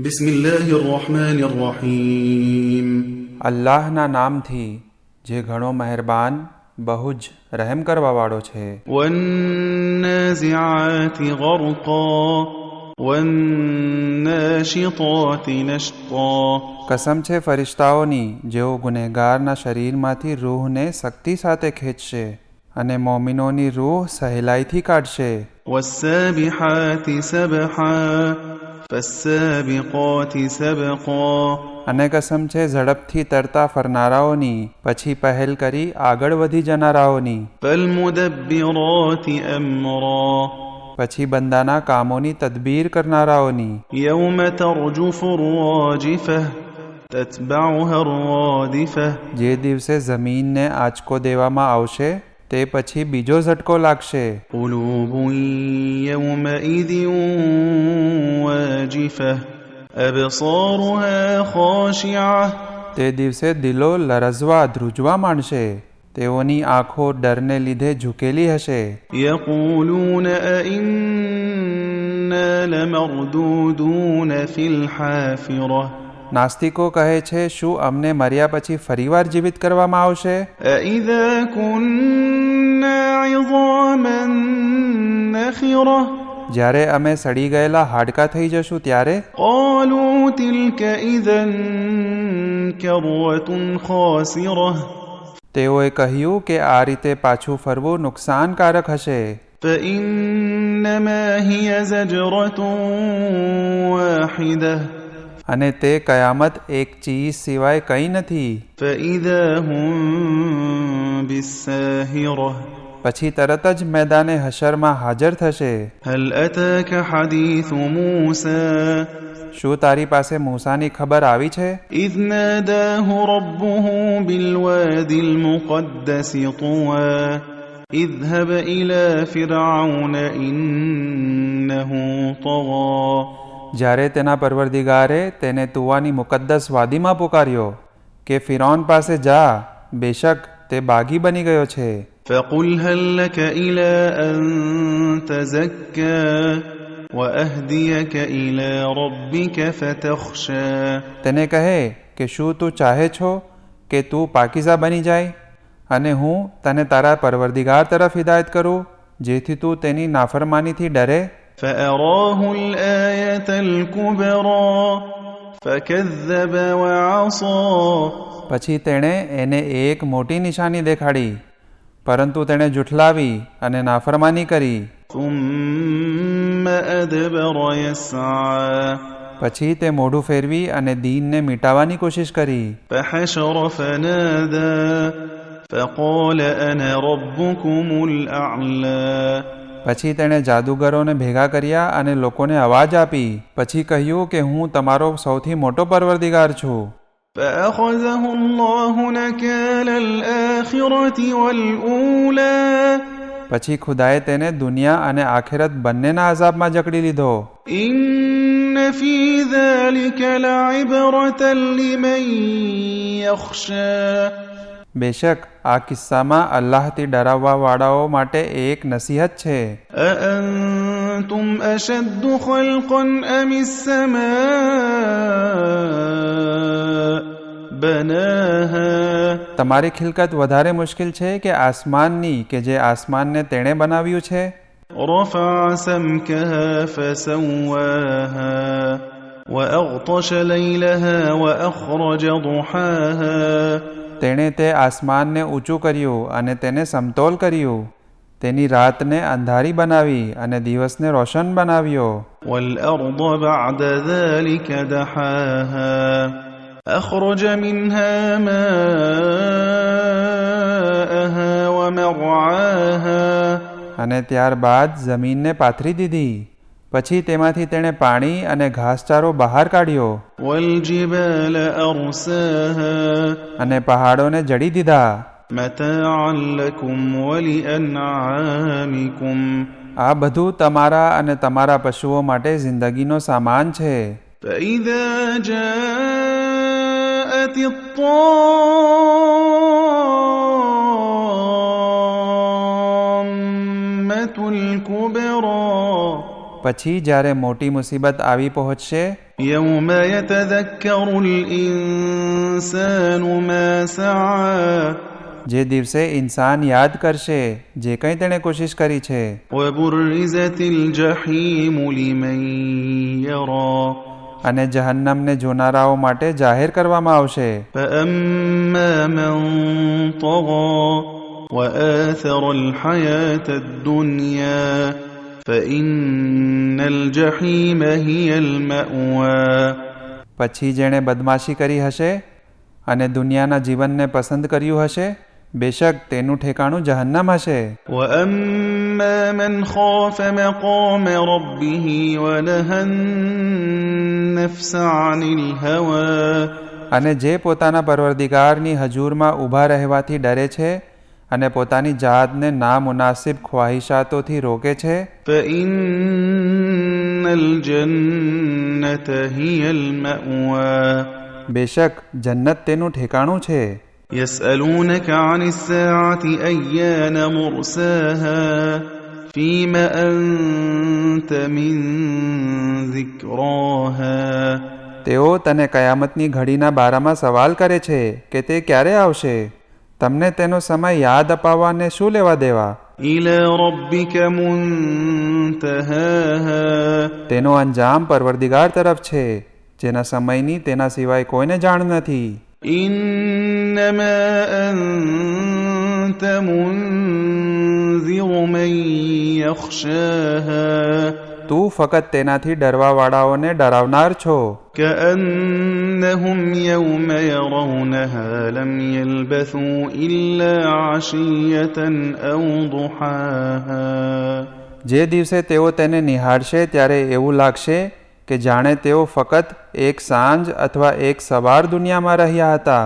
بسم الله الرحمن الرحيم અલ્લાહના નામથી જે ઘણો મહેરબાન બહુ જ રહેમ કરવાવાળો છે والنازعات غرقا والناشطات نشطا કસમ છે ફરિશ્તાઓની જેઓ ગુનેગારના શરીરમાંથી રૂહને શક્તિ સાથે ખેંચશે અને મોમિનોની રૂહ સહેલાઈથી કાઢશે. વસ્સબિહાતિ સબહા ફસ્સબિકાતિ સબકા અને કસમ છે ઝડપથી તરતા ફરનારાઓની પછી પહેલ કરી આગળ વધી જનારાઓની. ફલમુદબ્બિરાતિ અમરા પછી બંદાના કામોની તદબીર કરનારાઓની. યૌમ તરજુફુ રાજીફહ તતબાઉહ રાદિફહ જે દિવસે જમીનને આંચકો દેવામાં આવશે તે પછી બીજો ઝટકો લાગશે. તે દિવસે દિલો લરઝવા ધ્રુજવા માંડશે. તેઓની આંખો ડરને લીધે ઝૂકેલી હશે. યકૂલુન નાસ્તિકો કહે છે શું અમને મર્યા પછી ફરીવાર જીવિત કરવામાં આવશે? જ્યારે અમે સડી ગયેલા હાડકા થઈ જશું ત્યારે? તેઓએ કહ્યું કે આ રીતે પાછું ફરવું નુકસાનકારક હશે. અને તે કયામત એક ચીજ સિવાય કંઈ નથી. પછી તરત જ મેદાને હશરમાં હાજર થશે هل أتاك حديث موسى શું તારી પાસે મૂસાની ખબર આવી છે إذ ناداه ربه بالوادي المقدس طوى اذهب إلى فرعون إنه طغى જ્યારે તેના પરવરદિગારે તેને તુવાની મુકદ્દસ વાદીમાં પુકાર્યો કે ફિરૌન પાસે જા બેશક તે બાગી બની ગયો છે فقل هل لك إلى أن تزكى وأهديك إلى ربك فتخشى તેને કહે કે શું તું ચાહે છો કે તું પાકીઝા બની જાય અને હું તને તારા પરવરદિગાર તરફ હિદાયત કરું જેથી તું તેની નાફરમાનીથી ડરે فأراه الآية الكبرى فكذب وعصى પછી તેણે એને એક મોટી નિશાની દેખાડી પરંતુ તેણે જુઠલાવી અને નાફરમાની કરી. પછી તે મોઢું ફેરવી અને દીનને મીટાવાની કોશિશ કરી. પછી તેણે જાદુગરોને ભેગા કર્યા અને લોકોને અવાજ આપી. પછી કહ્યું કે હું તમારો સૌથી મોટો પરવરદિગાર છું. પહોંચ હું કે પછી ખુદાએ તેને દુનિયા અને આખેરત બંનેના આઝાબમાં જકડી લીધો. બેશક આ કિસ્સામાં અલ્લાહથી ડરાવવા વાળાઓ માટે એક નસીહત છે. અ તમારી ખિલકત વધારે મુશ્કેલ છે કે આસમાનની કે જે આસમાનને તેણે બનાવ્યું છે رفع سمكها فسواها وأغطش ليلها وأخرج ضحاها તેણે તે આસમાનને ઊંચું કર્યું અને તેને સમતોલ કર્યું તેની રાતને અંધારી બનાવી અને દિવસને રોશન બનાવ્યો والأرض بعد ذلك دحاها أخرج منها ماءها ومرعاها અને ત્યારબાદ જમીનને પાથરી દીધી પછી તેમાંથી તેણે પાણી અને ઘાસચારો બહાર કાઢ્યો والجبال أرساها અને પહાડોને જડી દીધા متاعا لكم ولأنعامكم આ બધું તમારા અને તમારા પશુઓ માટે જિંદગીનો સામાન છે فإذا جاءت الطامة الكبرى પછી જ્યારે મોટી મુસીબત આવી પહોંચશે يوم يتذكر الإنسان ما سعى જે દિવસે ઇન્સાન યાદ કરશે જે કંઈ તેણે કોશિશ કરી છે وبرزت الجحيم لمن يرى અને જહન્નમને જોનારાઓ માટે જાહેર કરવામાં આવશે فأما من طغى وآثر الحياة الدنيا فإن الجحيم هي المأوى પછી જેણે બદમાશી કરી હશે અને દુનિયાના જીવનને પસંદ કર્યું હશે બેશક તેનું ઠેકાણું જહન્નમ હશે وأما من خاف مقام ربه ونهى النفس عن الهوى અને જે પોતાના પરવરદિગારની હજૂરમાં ઊભા રહેવાથી ડરે છે અને પોતાની જાતને નામુનાસિબ ખ્વાહિશાતોથી રોકે છે فإن الجنة هي المأوى બેશક જન્નત તેનું ઠેકાણું છે يسألونك عن الساعة أيان مرساها فيم أنت من ذكراها તેઓ તને કયામતની ઘડીના બારામાં સવાલ કરે છે કે તે ક્યારે આવશે તમને તેનો સમય યાદ અપાવવાને શું લેવા દેવા إلى ربك منتهاها તેનો અંજામ પરવરદિગાર તરફ છે જેના સમયની તેના સિવાય કોઈને જાણ નથી إنما أنت منذر من يخشاها તું ફક્ત તેનાથી ડરવાવાળાઓને ડરાવનાર છો كأنهم يوم يرونها لم يلبثوا إلا عشية أو ضحاها જે દિવસે તેઓ તેને નિહાળશે ત્યારે એવું લાગશે કે જાણે તેઓ ફક્ત એક સાંજ અથવા એક સવાર દુનિયામાં રહ્યા હતા